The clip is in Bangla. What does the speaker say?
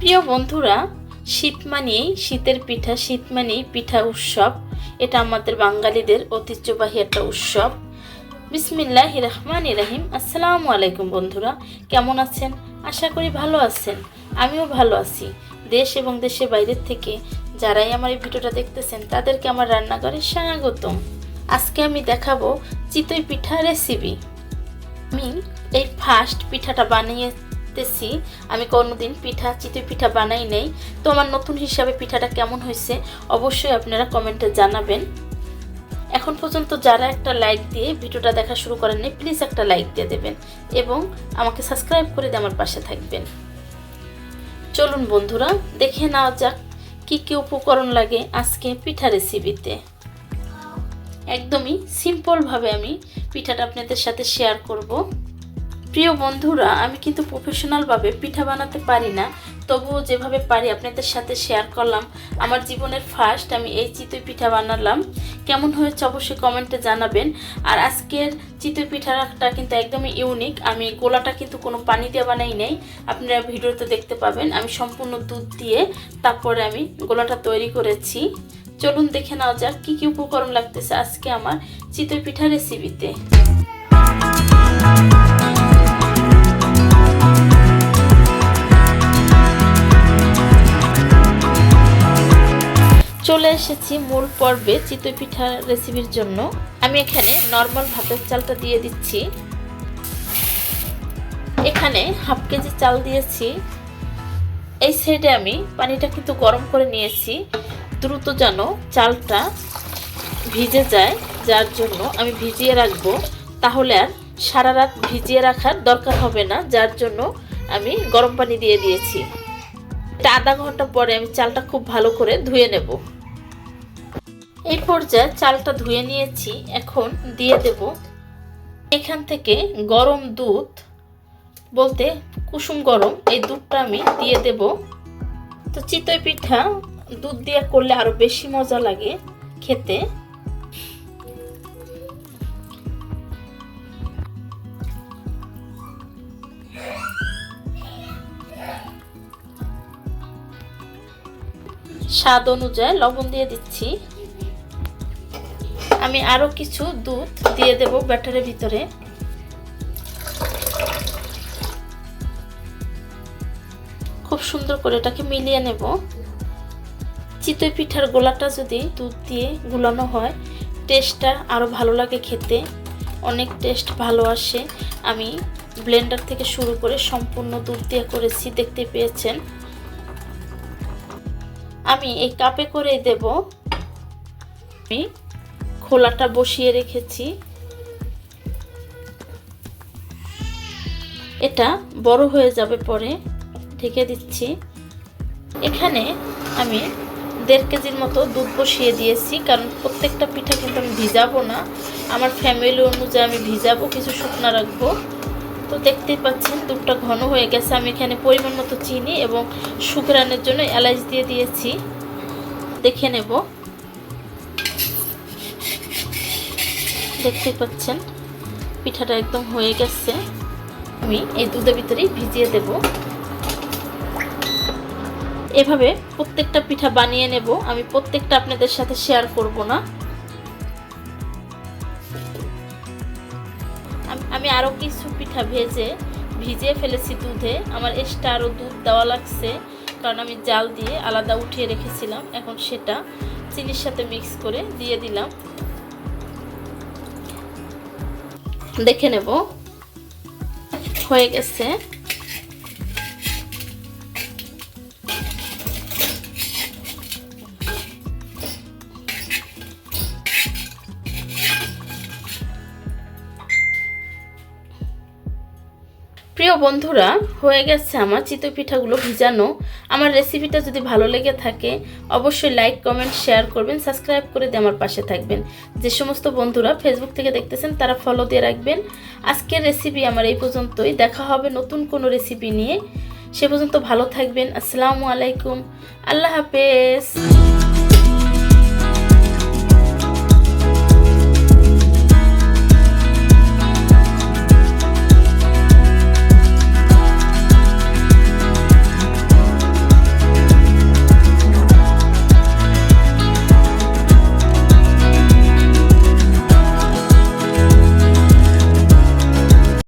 প্রিয় বন্ধুরা, শীত মানেই শীতের পিঠা, শীত মানেই পিঠা উৎসব। এটা আমাদের বাঙালিদের ঐতিহ্যবাহী একটা উৎসব। বিসমিল্লাহ রহমান রাহিম। আসসালামু আলাইকুম বন্ধুরা, কেমন আছেন? আশা করি ভালো আছেন। আমিও ভালো আছি। দেশ এবং দেশের বাইরের থেকে যারাই আমার এই ভিডিওটা দেখতেছেন, তাদেরকে আমার রান্নাঘরে স্বাগতম। আজকে আমি দেখাবো চিতই পিঠা রেসিপি আমি এই ফার্স্ট পিঠাটা বানিয়েতেছি আমি কোনোদিন পিঠা, চিতই পিঠা বানাই নেই। তো আমার নতুন হিসাবে পিঠাটা কেমন হয়েছে অবশ্যই আপনারা কমেন্টে জানাবেন। এখন পর্যন্ত যারা একটা লাইক দিয়ে ভিডিওটা দেখা শুরু করেননি প্লিজ একটা লাইক দিয়ে দেবেন এবং আমাকে সাবস্ক্রাইব করে দিয়ে আমার পাশে থাকবেন। চলুন বন্ধুরা, দেখে নেওয়া যাক কী কী উপকরণ লাগে আজকে পিঠা রেসিপিতে একদমই সিম্পলভাবে আমি পিঠাটা আপনাদের সাথে শেয়ার করব। প্রিয় বন্ধুরা, আমি কিন্তু প্রফেশনালভাবে পিঠা বানাতে পারি না। তবুও যেভাবে পারি আপনাদের সাথে শেয়ার করলাম। আমার জীবনের ফার্স্ট আমি এই চিতই পিঠা বানালাম। কেমন হয়েছে অবশ্যই কমেন্টে জানাবেন। আর আজকের চিতই পিঠাটা কিন্তু একদমই ইউনিক আমি গোলাটা কিন্তু কোনো পানি দিয়ে বানাই নেই। আপনারা ভিডিওতে দেখতে পাবেন। আমি সম্পূর্ণ দুধ দিয়ে তারপরে আমি গোলাটা তৈরি করেছি। চলুন দেখে নেওয়া যাক কী কী উপকরণ লাগতেছে আজকে আমার চিতই পিঠা রেসিপিতে চলে এসেছি মূল পর্বে চিতই পিঠা রেসিপির জন্য। আমি এখানে নর্মাল ভাতের চালটা দিয়ে দিচ্ছি। এখানে হাফ কেজি চাল দিয়েছি। এই সাইডে আমি পানিটা কিন্তু গরম করে নিয়েছি। দ্রুত যেন চালটা ভিজে যায়, যার জন্য আমি ভিজিয়ে রাখব। তাহলে আর সারা রাত ভিজিয়ে রাখার দরকার হবে না, যার জন্য আমি গরম পানি দিয়ে দিয়েছি। এটা আধা ঘণ্টা পরে আমি চালটা খুব ভালো করে ধুয়ে নেব। এই পর্যায়ে চালটা ধুয়ে নিয়েছি। এখন দিয়ে দেব এখান থেকে গরম দুধ। বলতে কুসুম গরম, এই দুধটা আমি দিয়ে দেব। তো চিতই পিঠা, দুধ দিয়ে করলে আরও বেশি মজা লাগে খেতে। স্বাদ অনুযায়ী লবণ দিয়ে দিচ্ছি। আমি আরও কিছু দুধ দিয়ে দেব ব্যাটারের ভিতরে। খুব সুন্দর করে এটাকে মিলিয়ে নেব। চিতই পিঠার গোলাটা যদি দুধ দিয়ে গুলানো হয় টেস্টটা আরও ভালো লাগে খেতে। অনেক টেস্ট ভালো আসে। আমি ব্লেন্ডার থেকে শুরু করে সম্পূর্ণ দুধ দিয়ে করেছি, দেখতে পেয়েছেন। আমি এই কাপে করে দেব। আমি খোলাটা বসিয়ে রেখেছি। এটা বড় হয়ে যাবে পরে, ঢেকে দিচ্ছি। এখানে আমি দেড় কেজির মতো দুধ বসিয়ে দিয়েছি, কারণ প্রত্যেকটা পিঠা কিন্তু আমি ভিজাবো না। আমার ফ্যামিলি অনুযায়ী আমি ভিজাবো, কিছু শুকনো রাখব। তো দেখতেই পাচ্ছেন, দুধটা ঘন হয়ে গেছে। আমি এখানে পরিমাণ মতো চিনি এবং শুকরানের জন্য এলাচ দিয়ে দিয়েছি। দেখে নেব। দেখতেই পাচ্ছেন, পিঠাটা একদম হয়ে গেছে। আমি এই দুধের ভিতরেই ভিজিয়ে দেব। এভাবে প্রত্যেকটা পিঠা বানিয়ে নেব। আমি প্রত্যেকটা আপনাদের সাথে শেয়ার করব না। আমি আরও কিছু পিঠা ভেজে ভিজিয়ে ফেলেছি দুধে। আমার এক্সট্রা আরও দুধ দেওয়া লাগছে, কারণ আমি জাল দিয়ে আলাদা উঠিয়ে রেখেছিলাম। এখন সেটা চিনির সাথে মিক্স করে দিয়ে দিলাম। দেখে নেব। হয়ে গেছে। প্রিয় বন্ধুরা হয়ে গেছে আমার চিতই পিঠাগুলো ভিজানো। আমার রেসিপিটা যদি ভালো লেগে থাকে, অবশ্যই লাইক কমেন্ট শেয়ার করবেন সাবস্ক্রাইব করে দিয়ে আমার পাশে থাকবেন। যে সমস্ত বন্ধুরা ফেসবুক থেকে দেখতেছেন, তারা ফলো দিয়ে রাখবেন। আজকের রেসিপি আমার এই পর্যন্তই। দেখা হবে নতুন কোনো রেসিপি নিয়ে। সে পর্যন্ত ভালো থাকবেন। আসসালামু আলাইকুম। আল্লাহ হাফেজ।